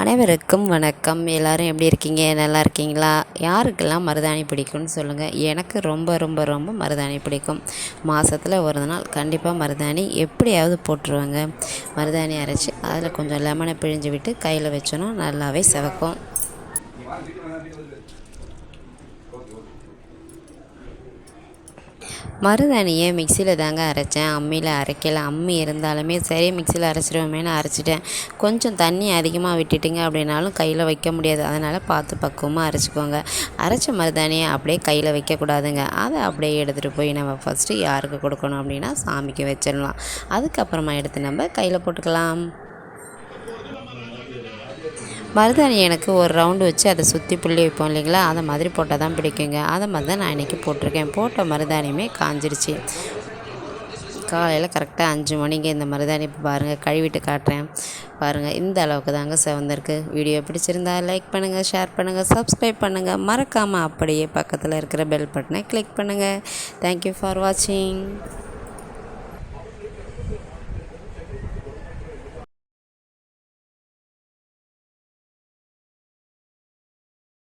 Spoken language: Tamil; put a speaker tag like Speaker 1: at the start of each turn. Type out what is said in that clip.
Speaker 1: அனைவருக்கும் வணக்கம் எல்லோரும் எப்படி இருக்கீங்க நல்லா இருக்கீங்களா யாருக்கெல்லாம் மருதாணி பிடிக்கும்னு சொல்லுங்கள் எனக்கு ரொம்ப ரொம்ப ரொம்ப மருதாணி பிடிக்கும் மாதத்தில் ஒரு நாள் கண்டிப்பாக மருதாணி எப்படியாவது போட்டுருவாங்க மருதாணி அரைச்சி அதில் கொஞ்சம் லெமனை பிழிஞ்சு விட்டு கையில் வச்சோன்னா நல்லாவே சிவக்கும் மருதாணியை மிக்சியில் தாங்க அரைச்சேன் அம்மியில் அரைக்கல அம்மி இருந்தாலுமே சரி மிக்சியில் அரைச்சிடுவோமேனு அரைச்சிட்டேன் கொஞ்சம் தண்ணி அதிகமாக விட்டுட்டுங்க அப்படின்னாலும் கையில் வைக்க முடியாது அதனால் பார்த்து பக்குவமாக அரைச்சிக்கோங்க அரைச்ச மருதாணியை அப்படியே கையில் வைக்கக்கூடாதுங்க அதை அப்படியே எடுத்துகிட்டு போய் நம்ம ஃபஸ்ட்டு யாருக்கு கொடுக்கணும் அப்படின்னா சாமிக்கு வச்சிடலாம் அதுக்கப்புறமா எடுத்து நம்ம கையில் போட்டுக்கலாம் மருதாணி எனக்கு ஒரு ரவுண்டு வச்சு அதை சுற்றி புள்ளி வைப்போம் இல்லைங்களா அதை மாதிரி போட்டால் தான் பிடிக்குங்க அதை மாதிரி தான் நான் இன்றைக்கி போட்டிருக்கேன் போட்ட மருதாணியுமே காஞ்சிருச்சு காலையில் கரெக்டாக அஞ்சு மணிக்கு இந்த மருதாணி பாருங்கள் கழுவிட்டு காட்டுறேன் பாருங்கள் இந்த அளவுக்கு தாங்க சிவந்திருக்கு வீடியோ பிடிச்சிருந்தா லைக் பண்ணுங்கள் ஷேர் பண்ணுங்கள் சப்ஸ்கிரைப் பண்ணுங்கள் மறக்காமல் அப்படியே பக்கத்தில் இருக்கிற பெல் பட்டனை கிளிக் பண்ணுங்கள் தேங்க்யூ ஃபார் வாட்சிங்